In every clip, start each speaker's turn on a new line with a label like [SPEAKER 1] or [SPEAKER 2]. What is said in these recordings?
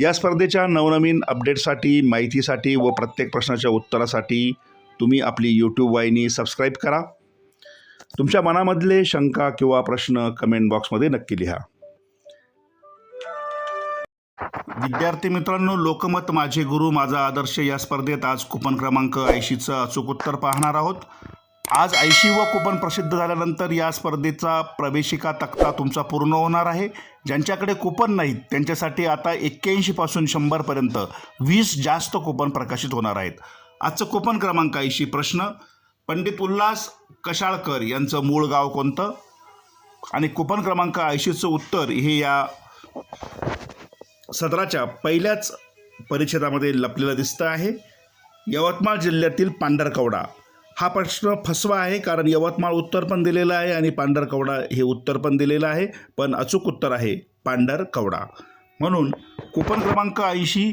[SPEAKER 1] या स्पर्धेच्या नवनवीन अपडेटसाठी माहितीसाठी व प्रत्येक प्रश्नाच्या उत्तरासाठी तुम्ही आपली यूट्यूब वाहिनी सबस्क्राईब करा. तुमच्या मनामधले शंका किंवा प्रश्न कमेंट बॉक्समध्ये नक्की लिहा. विद्यार्थी मित्रांनो लोकमत माझे गुरु माझा आदर्श या स्पर्धेत आज कुपन क्रमांक ऐंशीचं अचूक उत्तर पाहणार आहोत. आज ऐंशी व कुपन प्रसिद्ध झाल्यानंतर या स्पर्धेचा प्रवेशिका तक्ता तुमचा पूर्ण होणार आहे. ज्यांच्याकडे कुपन नाहीत त्यांच्यासाठी आता एक्क्याऐंशीपासून शंभरपर्यंत वीस जास्त कुपन प्रकाशित होणार आहेत. आजचं कुपन क्रमांक ऐंशी प्रश्न. पंडित उल्हास कशाळकर यांचं मूळ गाव कोणतं? आणि कुपन क्रमांक ऐंशीचं उत्तर हे या सदराच्या पहिल्याच परिच्छेदामध्ये लपलेलं दिसतं आहे. यवतमाळ जिल्ह्यातील पांढरकवडा. हा प्रश्न फसवा आहे कारण यवतमाळ उत्तर पण दिलेलं आहे आणि पांढरकवडा हे उत्तर पण दिलेलं आहे पण अचूक उत्तर आहे पांढरकवडा म्हणून कुपन क्रमांक ऐंशी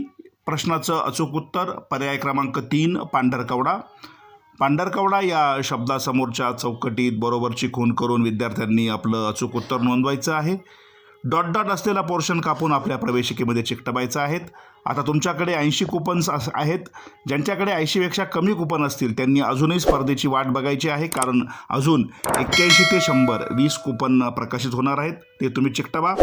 [SPEAKER 1] प्रश्नाचं अचूक उत्तर पर्याय क्रमांक तीन पांढरकवडा पांढरकवडा या शब्दासमोरच्या चौकटीत बरोबरची खून करून विद्यार्थ्यांनी आपलं अचूक उत्तर नोंदवायचं आहे. डॉट डॉट असलेला पोर्शन कापून आपल्या प्रवेशिकेमध्ये चिकटवायचं आहेत. आता तुमच्याकडे ऐंशी कुपन्स अस- आहेत. ज्यांच्याकडे ऐंशीपेक्षा कमी कुपन असतील त्यांनी अजूनही स्पर्धेची वाट बघायची आहे. कारण अजून एक्क्याऐंशी ते शंभर वीस कुपन प्रकाशित होणार आहेत. ते तुम्ही चिकटवा.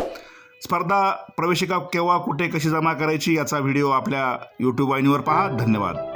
[SPEAKER 1] स्पर्धा प्रवेशिका केव्हा कुठे कशी जमा करायची याचा व्हिडिओ आपल्या यूट्यूब वाहिनीवर पहा. धन्यवाद.